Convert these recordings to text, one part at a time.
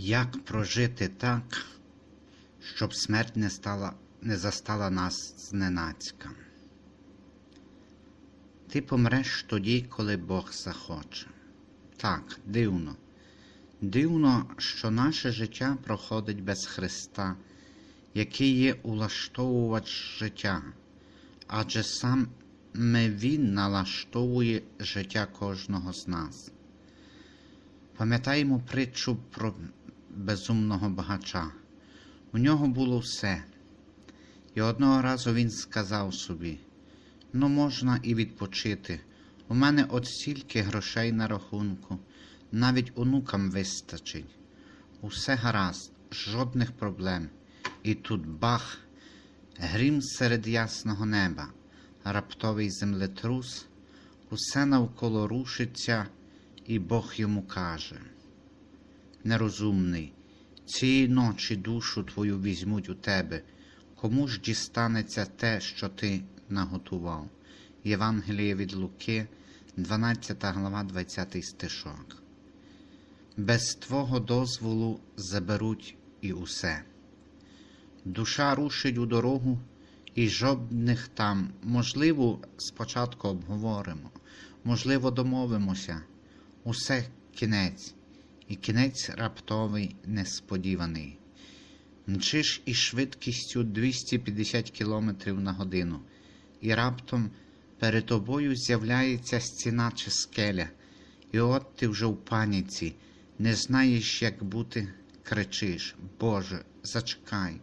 Як прожити так, щоб смерть не, стала, не застала нас зненацька? Ти помреш тоді, коли Бог захоче. Так, дивно. Дивно, що наше життя проходить без Христа, який є улаштовувач життя, адже саме Він налаштовує життя кожного з нас. Пам'ятаємо притчу про безумного багача. У нього було все. І одного разу він сказав собі: ну, можна і відпочити. У мене от стільки грошей на рахунку, навіть онукам вистачить. Усе гаразд, жодних проблем. І тут бах, грім серед ясного неба, раптовий землетрус, усе навколо рушиться, і Бог йому каже: Нерозумний, цієї ночі душу твою візьмуть у тебе, кому ж дістанеться те, що ти наготував. Євангеліє від Луки, 12 глава, 20 стишок. Без твого дозволу заберуть і усе. Душа рушить у дорогу, і жодних там, можливо, спочатку обговоримо, можливо, домовимося. Усе кінець, і кінець раптовий, несподіваний. Мчиш із швидкістю 250 км на годину, і раптом перед тобою з'являється стіна чи скеля, і от ти вже в паніці, не знаєш, як бути, кричиш: Боже, зачекай,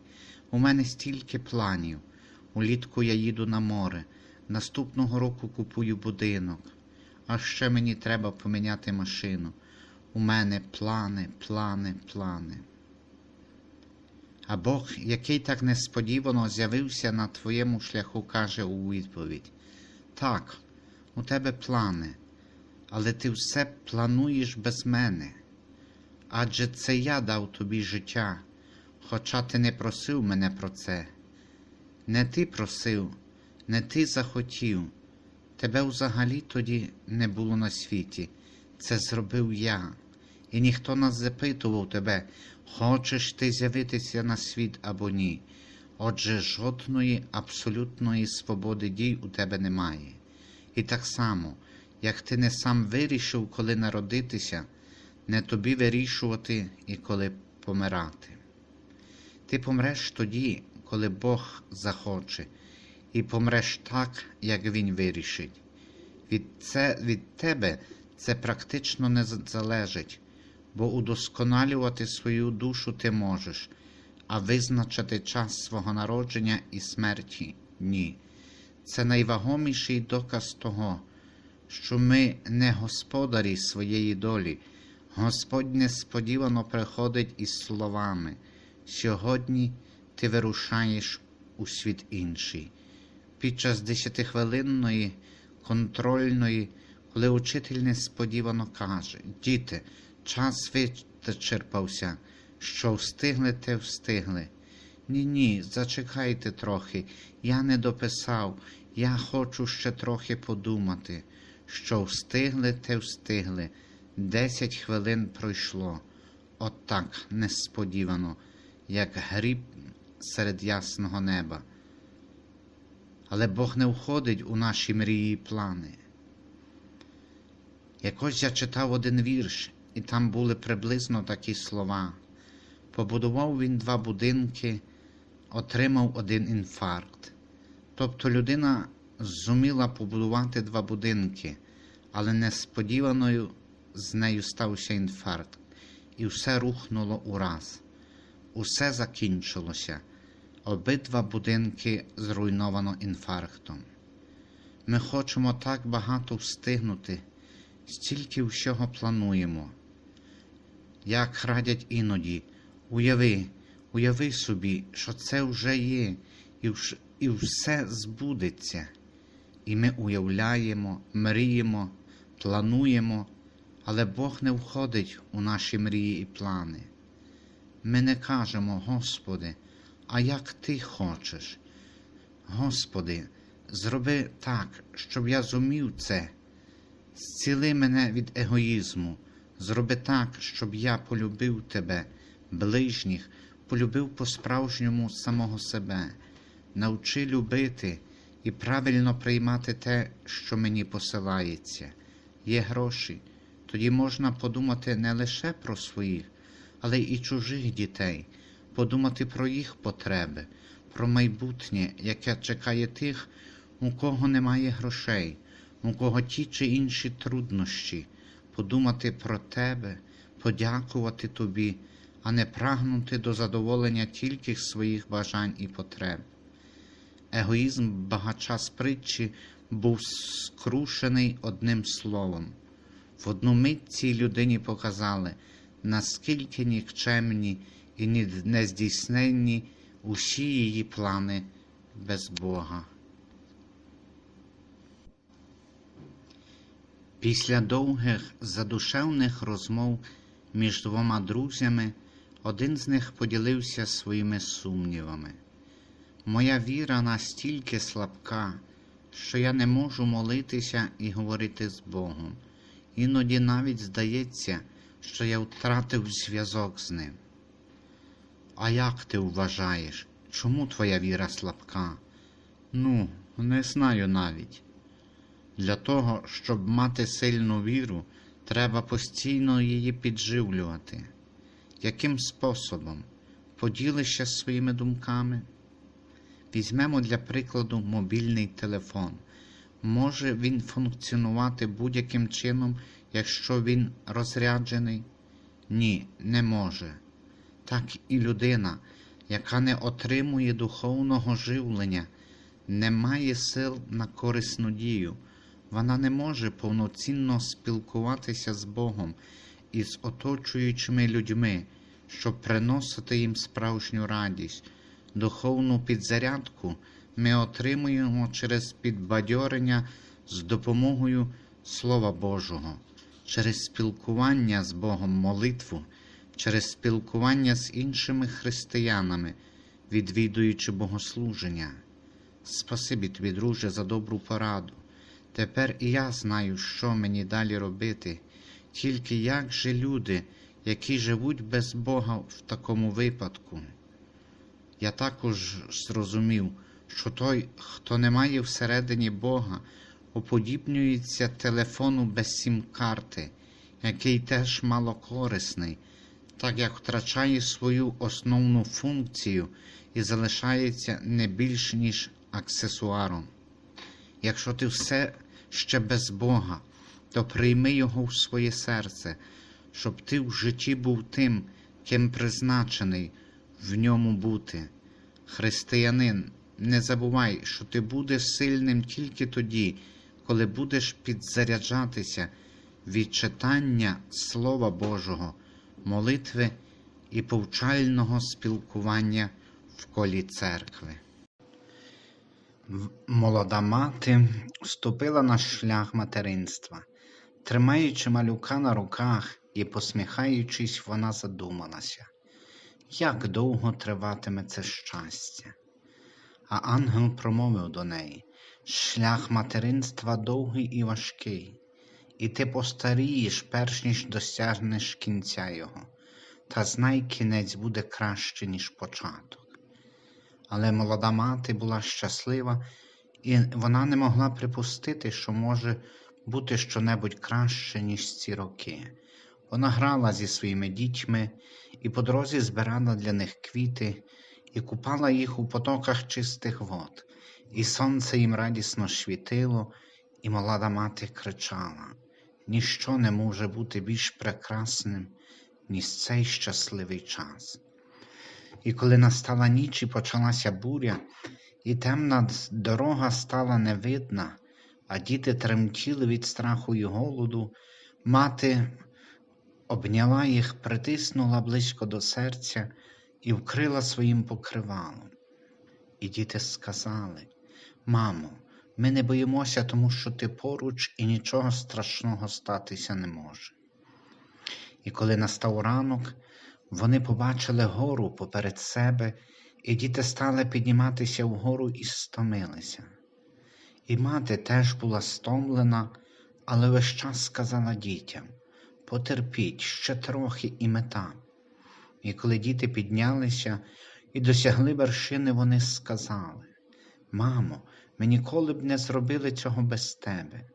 у мене стільки планів. Улітку я їду на море, наступного року купую будинок, а ще мені треба поміняти машину. У мене плани, плани, плани. А Бог, який так несподівано з'явився на твоєму шляху, каже у відповідь: Так, у тебе плани, але ти все плануєш без мене. Адже це я дав тобі життя, хоча ти не просив мене про це. Не ти просив, не ти захотів, тебе взагалі тоді не було на світі. Це зробив я, і ніхто не запитував тебе, хочеш ти з'явитися на світ або ні. Отже, жодної абсолютної свободи дій у тебе немає. І так само, як ти не сам вирішив, коли народитися, не тобі вирішувати і коли помирати. Ти помреш тоді, коли Бог захоче, і помреш так, як Він вирішить. Від, це, від тебе це практично не залежить, бо удосконалювати свою душу ти можеш, а визначити час свого народження і смерті ні. Це найвагоміший доказ того, що ми не господарі своєї долі. Господь несподівано приходить із словами. Сьогодні ти вирушаєш у світ інший. Під час десятихвилинної контрольної, коли учитель несподівано каже: Діти, час вичерпався, що встигли, те встигли. Ні, ні, зачекайте трохи, я не дописав, я хочу ще трохи подумати. Що встигли, те встигли. Десять хвилин пройшло. От так несподівано, як гріб серед ясного неба. Але Бог не входить у наші мрії і плани. Якось я читав один вірш, і там були приблизно такі слова. Побудував він два будинки, отримав один інфаркт. Тобто людина зуміла побудувати два будинки, але несподіваною з нею стався інфаркт, і все рухнуло ураз. Усе закінчилося. Обидва будинки зруйновано інфарктом. Ми хочемо так багато встигнути, стільки всього плануємо. Як радять іноді, уяви, уяви собі, що це вже є, і, і все збудеться. І ми уявляємо, мріємо, плануємо, але Бог не входить у наші мрії і плани. Ми не кажемо, Господи, а як Ти хочеш? Господи, зроби так, щоб я зумів це, зціли мене від егоїзму, Зроби так, щоб я полюбив тебе, ближніх, полюбив по-справжньому самого себе. Навчи любити і правильно приймати те, що мені посилається. Є гроші, тоді можна подумати не лише про своїх, але й чужих дітей, подумати про їх потреби, про майбутнє, яке чекає тих, у кого немає грошей, у кого ті чи інші труднощі, подумати про тебе, подякувати тобі, а не прагнути до задоволення тільки своїх бажань і потреб. Егоїзм багача з притчі був скрушений одним словом. В одну мить цій людині показали, наскільки нікчемні і ні- нездійсненні усі її плани без Бога. Після довгих задушевних розмов між двома друзями один з них поділився своїми сумнівами. Моя віра настільки слабка, що я не можу молитися і говорити з Богом. Іноді навіть здається, що я втратив зв'язок з ним. А як ти вважаєш, чому твоя віра слабка? Ну, не знаю навіть. Для того, щоб мати сильну віру, треба постійно її підживлювати. Яким способом? Поділишся своїми думками? Візьмемо для прикладу мобільний телефон. Може він функціонувати будь-яким чином, якщо він розряджений? Ні, не може. Так і людина, яка не отримує духовного живлення, не має сил на корисну дію. Вона не може повноцінно спілкуватися з Богом і з оточуючими людьми, щоб приносити їм справжню радість. Духовну підзарядку ми отримуємо через підбадьорення з допомогою Слова Божого, через спілкування з Богом молитву, через спілкування з іншими християнами, відвідуючи богослуження. Спасибі тобі, друже, за добру пораду. Тепер і я знаю, що мені далі робити, тільки як же люди, які живуть без Бога в такому випадку. Я також зрозумів, що той, хто не має всередині Бога, уподібнюється телефону без сім-карти, який теж малокорисний, так як втрачає свою основну функцію і залишається не більш ніж аксесуаром. Якщо ти все ще без Бога, то прийми Його в своє серце, щоб ти в житті був тим, ким призначений в ньому бути. Християнин, не забувай, що ти будеш сильним тільки тоді, коли будеш підзаряджатися від читання Слова Божого, молитви і повчального спілкування в колі церкви. Молода мати вступила на шлях материнства. Тримаючи малюка на руках і посміхаючись, вона задумалася, як довго триватиме це щастя. А ангел промовив до неї шлях материнства довгий і важкий, і ти постарієш, перш ніж досягнеш кінця його, та знай, кінець буде краще, ніж початок. Але молода мати була щаслива, і вона не могла припустити, що може бути щонебудь краще, ніж ці роки. Вона грала зі своїми дітьми і по дорозі збирала для них квіти і купала їх у потоках чистих вод, і сонце їм радісно світило, і молода мати кричала: Ніщо не може бути більш прекрасним, ніж цей щасливий час. І коли настала ніч і почалася буря, і темна дорога стала невидна, а діти тремтіли від страху і голоду, мати обняла їх, притиснула близько до серця і вкрила своїм покривалом. І діти сказали: Мамо, ми не боїмося, тому що ти поруч і нічого страшного статися не може. І коли настав ранок, вони побачили гору поперед себе, і діти стали підніматися вгору і стомилися. І мати теж була стомлена, але весь час сказала дітям: потерпіть ще трохи і мета. І коли діти піднялися і досягли вершини, вони сказали: Мамо, ми ніколи б не зробили цього без тебе.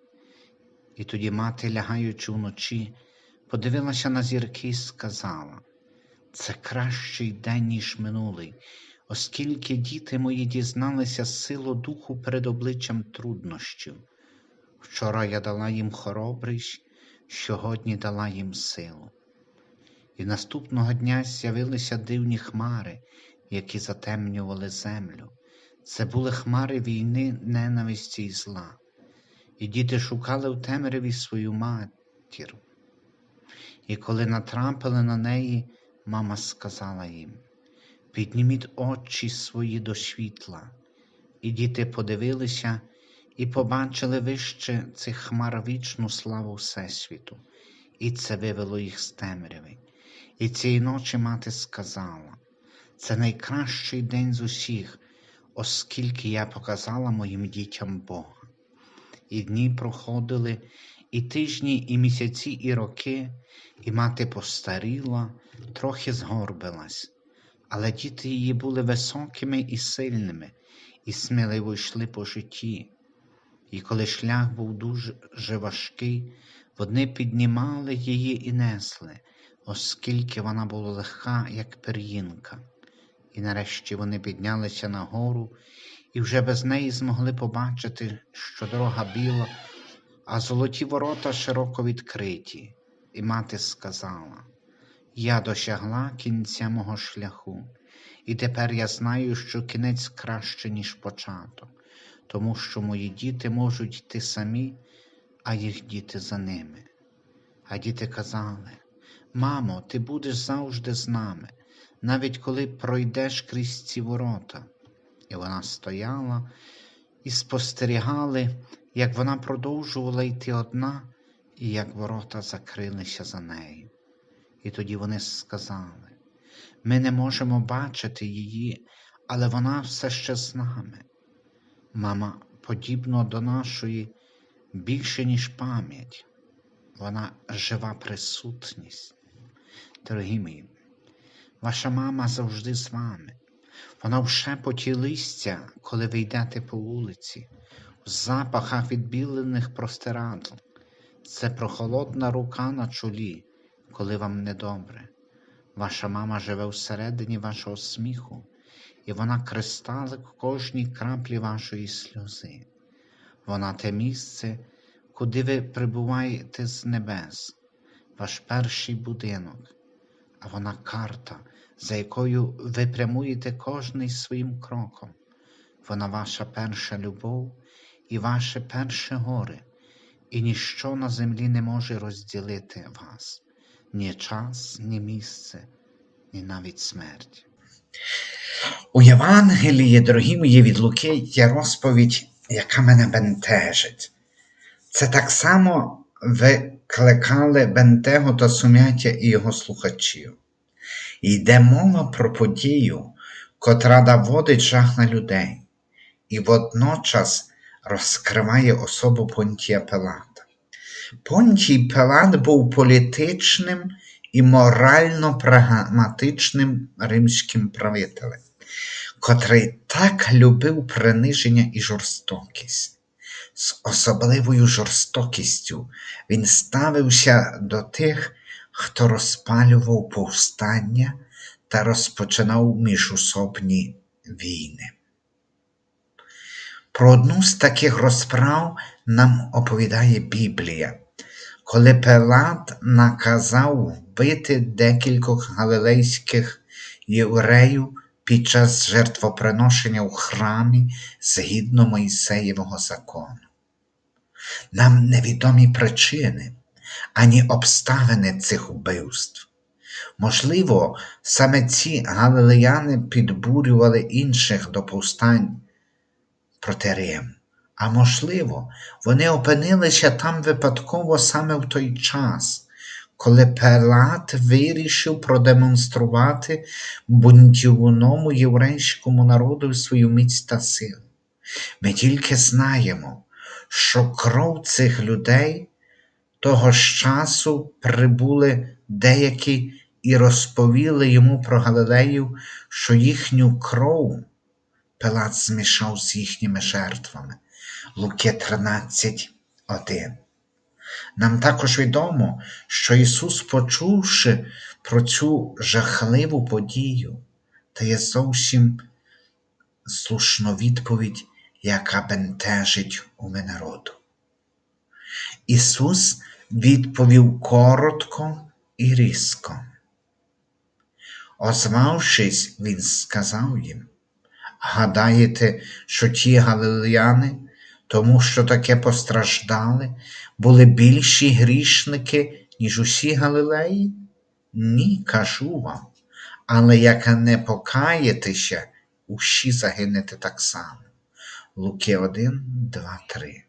І тоді мати, лягаючи вночі, подивилася на зірки і сказала: Це кращий день, ніж минулий, оскільки діти мої дізналися силу духу перед обличчям труднощів. Вчора я дала їм хоробрість, сьогодні дала їм силу. І наступного дня з'явилися дивні хмари, які затемнювали землю. Це були хмари війни, ненависті і зла. І діти шукали в темряві свою матір. І коли натрапили на неї, мама сказала їм: Підніміть очі свої до світла. І діти подивилися і побачили вище цих хмар вічну славу Всесвіту, і це вивело їх з темряви. І цієї ночі мати сказала: це найкращий день з усіх, оскільки я показала моїм дітям Бога. І дні проходили, і тижні, і місяці, і роки, і мати постаріла, трохи згорбилась, але діти її були високими і сильними, і сміливо йшли по житті. І коли шлях був дуже важкий, вони піднімали її і несли, оскільки вона була легка, як пір'їнка. І нарешті вони піднялися на гору і вже без неї змогли побачити, що дорога біла, а золоті ворота широко відкриті. І мати сказала: Я досягла кінця мого шляху, і тепер я знаю, що кінець краще, ніж початок, тому що мої діти можуть йти самі, а їх діти за ними. А діти казали: Мамо, ти будеш завжди з нами, навіть коли пройдеш крізь ці ворота. І вона стояла і спостерігали, як вона продовжувала йти одна, і як ворота закрилися за нею. І тоді вони сказали: ми не можемо бачити її, але вона все ще з нами. Мама, подібно до нашої, більше, ніж пам'ять, вона жива присутність. Дорогі мої, ваша мама завжди з вами. Вона в шепоті листя, коли ви йдете по вулиці, в запахах відбілених простирадл. Це прохолодна рука на чолі, коли вам недобре. Ваша мама живе всередині вашого сміху, і вона кристалик у кожній краплі вашої сльози. Вона те місце, куди ви прибуваєте з небес, ваш перший будинок, а вона карта, за якою ви прямуєте кожний своїм кроком. Вона ваша перша любов і ваше перше горе, і ніщо на землі не може розділити вас, ні час, ні місце, ні навіть смерть. У Євангелії, дорогі мої від Луки, є розповідь, яка мене бентежить. Це так само викликали бентегу та сум'яття і його слухачів. Йде мова про подію, котра наводить жах на людей, і водночас розкриває особу Понтія Пилата. Понтій Пилат був політичним і морально-прагматичним римським правителем, котрий так любив приниження і жорстокість. З особливою жорстокістю він ставився до тих, хто розпалював повстання та розпочинав міжусобні війни. Про одну з таких розправ нам оповідає Біблія, коли Пилат наказав вбити декількох галилейських євреїв під час жертвоприношення у храмі згідно Мойсеєвого закону. Нам невідомі причини ані обставини цих вбивств. Можливо, саме ці галилеяни підбурювали інших до повстань проти Рим. А можливо, вони опинилися там випадково саме в той час, коли Пилат вирішив продемонструвати бунтівному єврейському народу свою міць та силу. Ми тільки знаємо, що кров цих людей Того ж часу прибули деякі і розповіли йому про Галилею, що їхню кров Пилат змішав з їхніми жертвами. Луки 13, 1. Нам також відомо, що Ісус, почувши про цю жахливу подію, дає зовсім слушну відповідь, яка бентежить уми народу. Ісус відповів коротко і різко. Озвавшись, Він сказав їм, гадаєте, що ті галилеяни, тому що таке постраждали, були більші грішники, ніж усі галилеї? Ні, кажу вам. Але як не покаєтеся, усі загинете так само. Луки 1, 2, 3.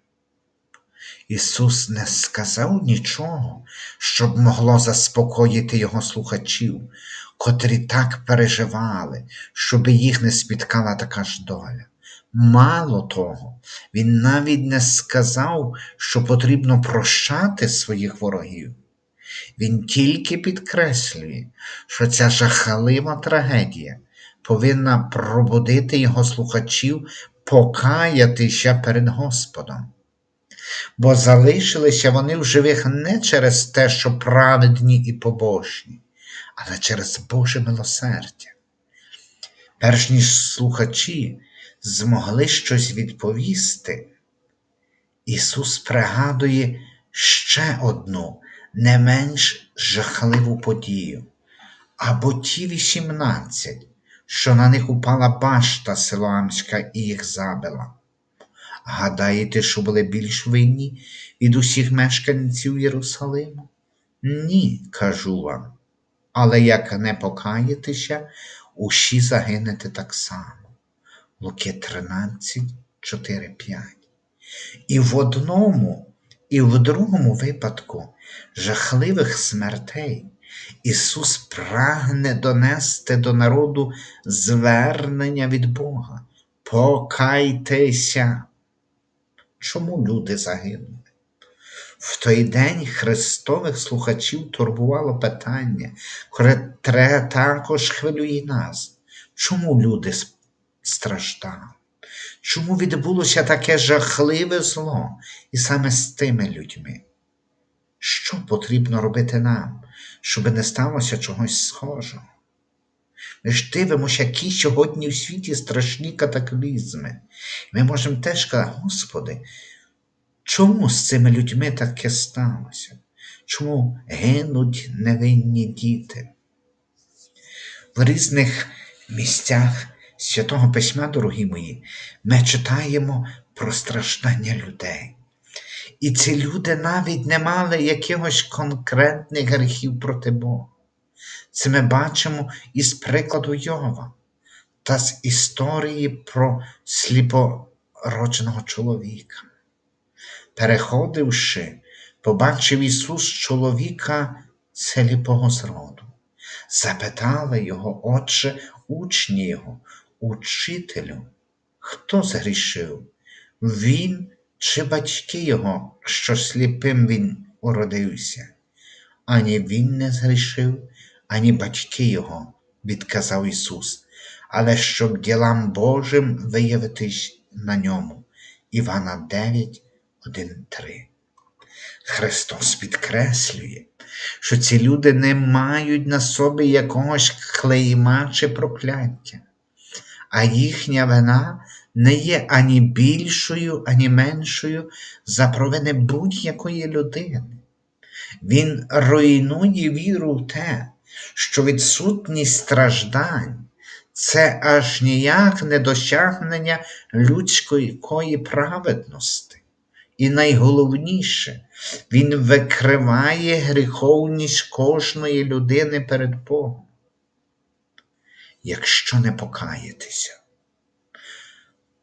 Ісус не сказав нічого, щоб могло заспокоїти його слухачів, котрі так переживали, щоб їх не спіткала така ж доля. Мало того, він навіть не сказав, що потрібно прощати своїх ворогів. Він тільки підкреслює, що ця жахлива трагедія повинна пробудити його слухачів покаятися перед Господом. Бо залишилися вони в живих не через те, що праведні і побожні, але через Боже милосердя. Перш ніж слухачі змогли щось відповісти, Ісус пригадує ще одну не менш жахливу подію, або ті вісімнадцять, що на них упала башта Силоамська і їх забила. Гадаєте, що були більш винні від усіх мешканців Єрусалиму? Ні, кажу вам. Але як не покаєтеся, усі загинете так само. Луки 13, 4, 5. І в одному, і в другому випадку жахливих смертей Ісус прагне донести до народу звернення від Бога. Покайтеся. Чому люди загинули? В той день Христових слухачів турбувало питання, котре також хвилює нас. Чому люди страждали? Чому відбулося таке жахливе зло і саме з тими людьми? Що потрібно робити нам, щоб не сталося чогось схожого? Ми ж дивимося, які сьогодні в світі страшні катаклізми. Ми можемо теж казати, Господи, чому з цими людьми таке сталося? Чому гинуть невинні діти? В різних місцях Святого Письма, дорогі мої, ми читаємо про страждання людей. І ці люди навіть не мали якихось конкретних гріхів проти Бога. Це ми бачимо із прикладу Йова та з історії про сліпородженого чоловіка. Переходивши, побачив Ісус чоловіка сліпого зроду. Запитали його, отче, учні його, учителю, хто згрішив? Він чи батьки його, що сліпим він уродився? Ані він не згрішив, ані батьки його, відказав Ісус, але щоб ділам Божим виявитись на ньому. Івана 9, 1, 3. Христос підкреслює, що ці люди не мають на собі якогось клейма чи прокляття, а їхня вина не є ані більшою, ані меншою за провини будь-якої людини. Він руйнує віру в те, що відсутність страждань це аж ніяк не досягнення людської праведності. І найголовніше, він викриває гріховність кожної людини перед Богом. Якщо не покаєтеся,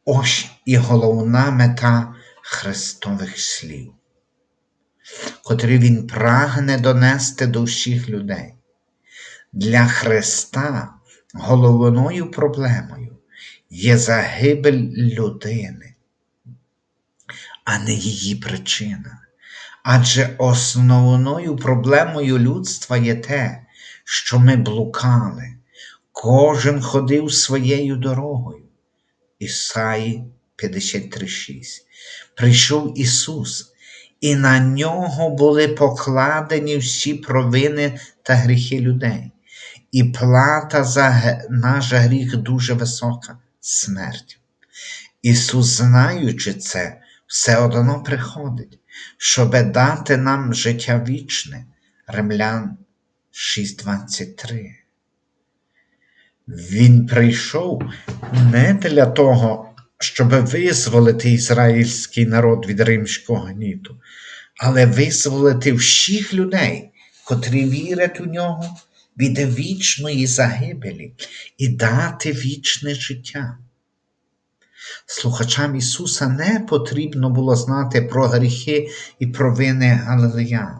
ось і головна мета Христових слів, котрі він прагне донести до всіх людей. Для Христа головною проблемою є загибель людини, а не її причина. Адже основною проблемою людства є те, що ми блукали, кожен ходив своєю дорогою. Ісаї 53:6. Прийшов Ісус, і на нього були покладені всі провини та гріхи людей. І плата за наш гріх дуже висока смерть. Ісус, знаючи це, все одно приходить, щоби дати нам життя вічне. Римлян 6:23. Він прийшов не для того, щоб визволити ізраїльський народ від римського гніту, але визволити всіх людей, котрі вірять у нього від вічної загибелі і дати вічне життя. Слухачам Ісуса не потрібно було знати про гріхи і провини Галилеян,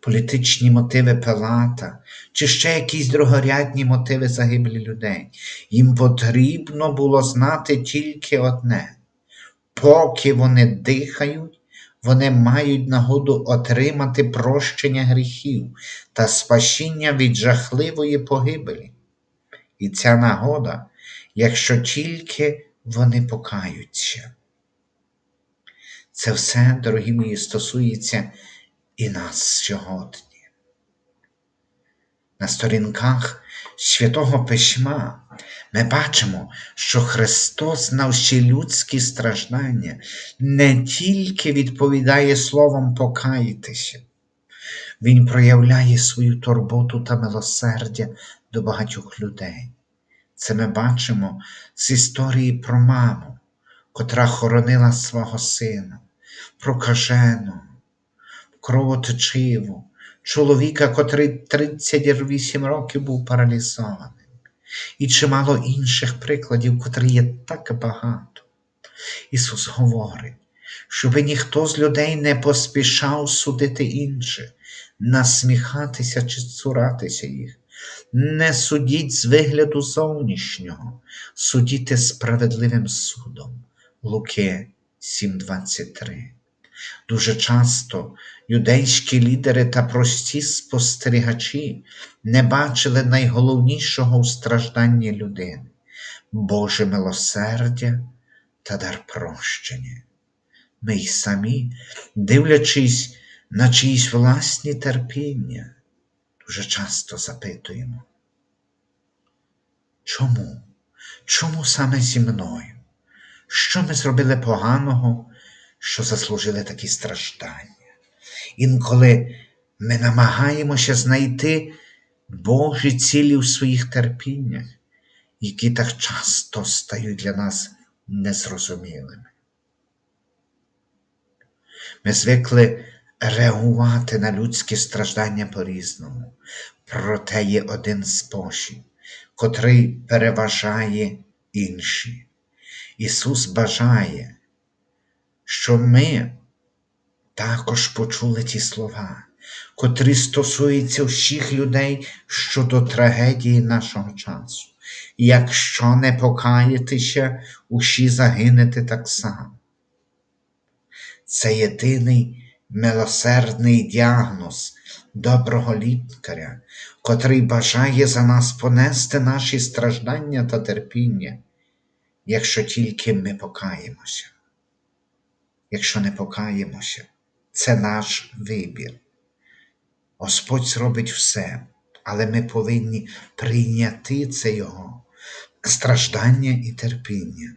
політичні мотиви Пилата чи ще якісь другорядні мотиви загибелі людей. Їм потрібно було знати тільки одне: поки вони дихають, вони мають нагоду отримати прощення гріхів та спасіння від жахливої погибелі. І ця нагода, якщо тільки вони покаються. Це все, дорогі мої, стосується і нас сьогодні. На сторінках Святого Письма ми бачимо, що Христос знав всі людські страждання, не тільки відповідає словом покаятися, Він проявляє свою турботу та милосердя до багатьох людей. Це ми бачимо з історії про маму, котра хоронила свого сина, про кажену, кровоточиву, чоловіка, котрий 38 років був паралізованим, і чимало інших прикладів, котрі є так багато. Ісус говорить, щоб ніхто з людей не поспішав судити інших, насміхатися чи цуратися їх. Не судіть з вигляду зовнішнього, судіте справедливим судом. Луки 7:23. Дуже часто юдейські лідери та прості спостерігачі не бачили найголовнішого у стражданні людини Боже милосердя та дар прощення. Ми й самі, дивлячись на чиїсь власні терпіння, дуже часто запитуємо. Чому? Чому саме зі мною? Що ми зробили поганого, що заслужили такі страждання? Інколи ми намагаємося знайти Божі цілі в своїх терпіннях, які так часто стають для нас незрозумілими. Ми звикли реагувати на людські страждання по-різному, проте є один спосіб, котрий переважає інші. Ісус бажає, щоб ми також почули ті слова, котрі стосуються всіх людей щодо трагедії нашого часу. Якщо не покаєтеся, усі загинете так само. Це єдиний милосердний діагноз доброго лікаря, котрий бажає за нас понести наші страждання та терпіння, якщо тільки ми покаємося. Якщо не покаємося, це наш вибір. Господь зробить все, але ми повинні прийняти це Його страждання і терпіння.